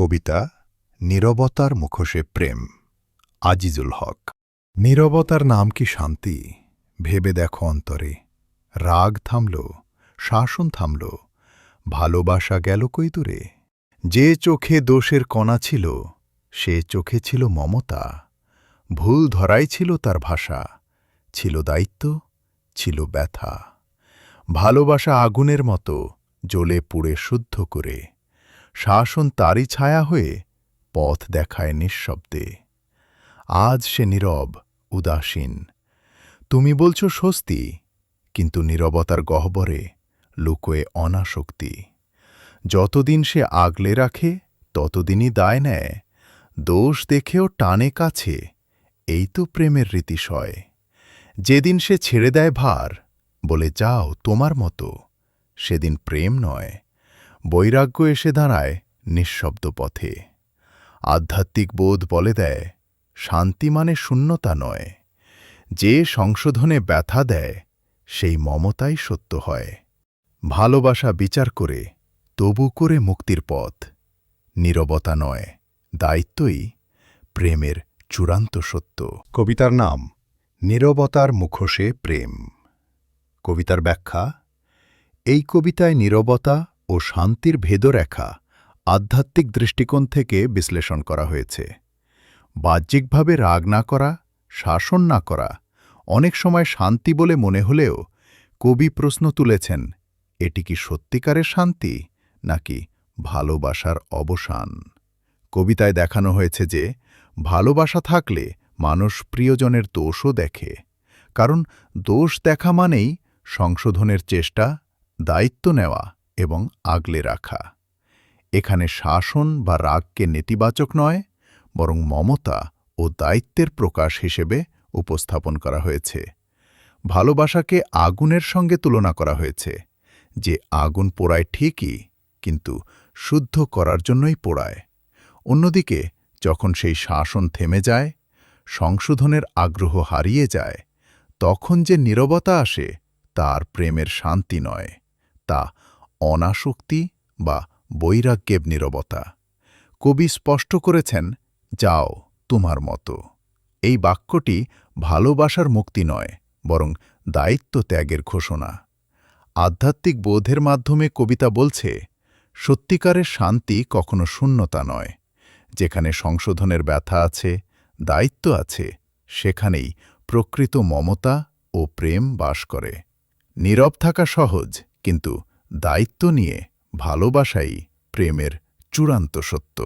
কবিতা নীরবতার মুখোশে প্রেম, আজিজুল হক। নীরবতার নাম কি শান্তি? ভেবে দেখো অন্তরে। রাগ থামল, শাসন থামল, ভালোবাসা গেল কই দূরে? যে চোখে দোষের কণা ছিল, সে চোখে ছিল মমতা। ভুল ধরাই ছিল তার ভাষা, ছিল দায়িত্ব, ছিল ব্যথা। ভালোবাসা আগুনের মতো, জ্বলে পুড়ে শুদ্ধ করে। শাসন তারই ছায়া হয়ে পথ দেখায় নিঃশব্দে। আজ সে নীরব, উদাসীন। তুমি বলছ স্বস্তি, কিন্তু নীরবতার গহ্বরে লুকোয়ে অনাসক্তি। যতদিন সে আগলে রাখে, ততদিনই দায় নেয়। দোষ দেখেও টানে কাছে, এই তো প্রেমের রীতিশয়। যেদিন সে ছেড়ে দেয় ভার, বলে যাও তোমার মতো, সেদিন প্রেম নয়। বৈরাগ্য এসে দাঁড়ায় নিঃশব্দ পথে। আধ্যাত্মিক বোধ বলে দেয়, শান্তি মানে শূন্যতা নয়। যে সংশোধনে ব্যথা দেয়, সেই মমতাই সত্য হয়। ভালোবাসা বিচার করে, তবু করে মুক্তির পথ। নীরবতা নয়, দায়িত্বই প্রেমের চূড়ান্ত সত্য। কবিতার নাম, নীরবতার মুখোশে প্রেম। কবিতার ব্যাখ্যা, এই কবিতায় নীরবতা ও শান্তির ভেদরেখা আধ্যাত্মিক দৃষ্টিকোণ থেকে বিশ্লেষণ করা হয়েছে। বাহ্যিকভাবে রাগ না করা, শাসন না করা, অনেক সময় শান্তি বলে মনে হলেও কবি প্রশ্ন তুলেছেন, এটি কি সত্যিকারের শান্তি নাকি ভালোবাসার অবসান? কবিতায় দেখানো হয়েছে যে, ভালোবাসা থাকলে মানুষ প্রিয়জনের দোষও দেখে, কারণ দোষ দেখা মানেই সংশোধনের চেষ্টা, দায়িত্ব নেওয়া এবং আগলে রাখা। এখানে শাসন বা রাগকে নেতিবাচক নয়, বরং মমতা ও দায়িত্বের প্রকাশ হিসেবে উপস্থাপন করা হয়েছে। ভালোবাসাকে আগুনের সঙ্গে তুলনা করা হয়েছে, যে আগুন পোড়ায় ঠিকই, কিন্তু শুদ্ধ করার জন্যই পোড়ায়। অন্যদিকে, যখন সেই শাসন থেমে যায়, সংশোধনের আগ্রহ হারিয়ে যায়, তখন যে নীরবতা আসে, তার প্রেমের শান্তি নয়, তা অনাসক্তি বা বৈরাগ্যেব নীরবতা। কবি স্পষ্ট করেছেন, যাও তোমার মতো। এই বাক্যটি ভালোবাসার মুক্তি নয়, বরং দায়িত্ব ত্যাগের ঘোষণা। আধ্যাত্মিক বোধের মাধ্যমে কবিতা বলছে, সত্যিকারের শান্তি কখনো শূন্যতা নয়। যেখানে সংশোধনের ব্যথা আছে, দায়িত্ব আছে, সেখানেই প্রকৃত মমতা ও প্রেম বাস করে। নীরব থাকা সহজ, কিন্তু দায়িত্ব নিয়ে ভালোবাসাই প্রেমের চূড়ান্ত সত্য।